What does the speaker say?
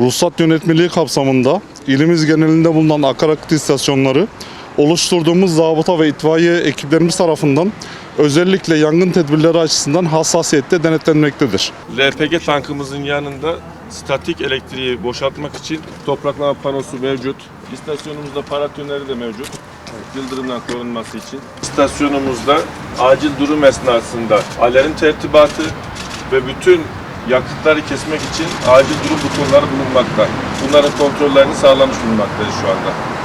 Ruhsat yönetmeliği kapsamında ilimiz genelinde bulunan akaryakıt istasyonları oluşturduğumuz zabıta ve itfaiye ekiplerimiz tarafından özellikle yangın tedbirleri açısından hassasiyette denetlenmektedir. LPG tankımızın yanında statik elektriği boşaltmak için topraklama panosu mevcut. İstasyonumuzda paratünleri de mevcut. Yıldırımdan korunması için. İstasyonumuzda acil durum esnasında alarm tertibatı ve bütün yakıtları kesmek için acil durum butonları bulunmakta. Bunların kontrollerini sağlamış bulunmaktayız şu anda.